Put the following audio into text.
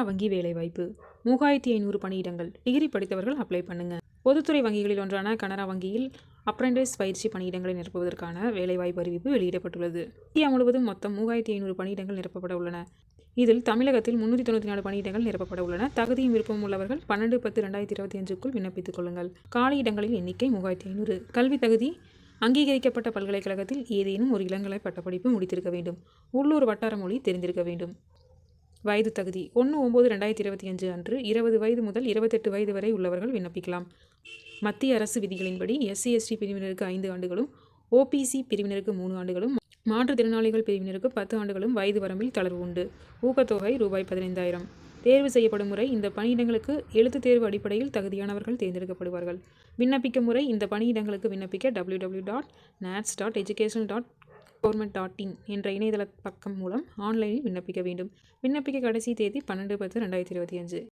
கனரா வங்கி வேலைவாய்ப்பு. மூவாயிரத்தி ஐநூறு பணியிடங்கள். டிகிரி படித்தவர்கள் அப்ளை பண்ணுங்க. பொதுத்துறை வங்கிகளில் ஒன்றான கனரா வங்கியில் அப்ரெண்டிஸ் பயிற்சி பணியிடங்களை நிரப்புவதற்கான வேலைவாய்ப்பு அறிவிப்பு வெளியிடப்பட்டுள்ளது. இந்தியா முழுவதும் மொத்தம் மூவாயிரத்தி ஐநூறு பணியிடங்கள் நிரப்பப்பட உள்ளன. இதில் தமிழகத்தில் முன்னூற்றி தொண்ணூற்றி நாலு பணியிடங்கள் நிரப்பப்பட உள்ளன. தகுதியும் விருப்பம் உள்ளவர்கள் பன்னெண்டு பத்து ரெண்டாயிரத்தி இருபத்தி அஞ்சுக்குள் விண்ணப்பித்துக் கொள்ளுங்கள். காலி இடங்களின் எண்ணிக்கை மூவாயிரத்தி ஐநூறு. கல்வி தகுதி அங்கீகரிக்கப்பட்ட பல்கலைக்கழகத்தில் ஏதேனும் ஒரு இளங்கலை பட்டப்படிப்பு முடித்திருக்க வேண்டும். உள்ளூர் வட்டார மொழி தெரிந்திருக்க வேண்டும். வயது தகுதி. ஒன்று ஒம்பது ரெண்டாயிரத்தி இருபத்தி அஞ்சு அன்று இருபது வயது முதல் இருபத்தெட்டு வயது வரை உள்ளவர்கள் விண்ணப்பிக்கலாம். மத்திய அரசு விதிகளின்படி எஸ்சி எஸ்டி பிரிவினருக்கு ஐந்து ஆண்டுகளும் ஓபிசி பிரிவினருக்கு மூணு ஆண்டுகளும் மாற்றுத்திறனாளிகள் பிரிவினருக்கு பத்து ஆண்டுகளும் வயது வரம்பில் தளர்வு உண்டு. ஊக்கத்தொகை ரூபாய் பதினைந்தாயிரம். தேர்வு செய்யப்படும் முறை இந்த பணியிடங்களுக்கு எழுத்துத் தேர்வு அடிப்படையில் தகுதியானவர்கள் தேர்ந்தெடுக்கப்படுவார்கள். விண்ணப்பிக்க முறை இந்த பணியிடங்களுக்கு விண்ணப்பிக்க W W dot NATS dot education dot government dot in என்ற இணையதள பக்கம் மூலம் ஆன்லைனில் விண்ணப்பிக்க வேண்டும். விண்ணப்பிக்க கடைசி தேதி பன்னெண்டு பத்து ரெண்டாயிரத்தி இருபத்தி அஞ்சு.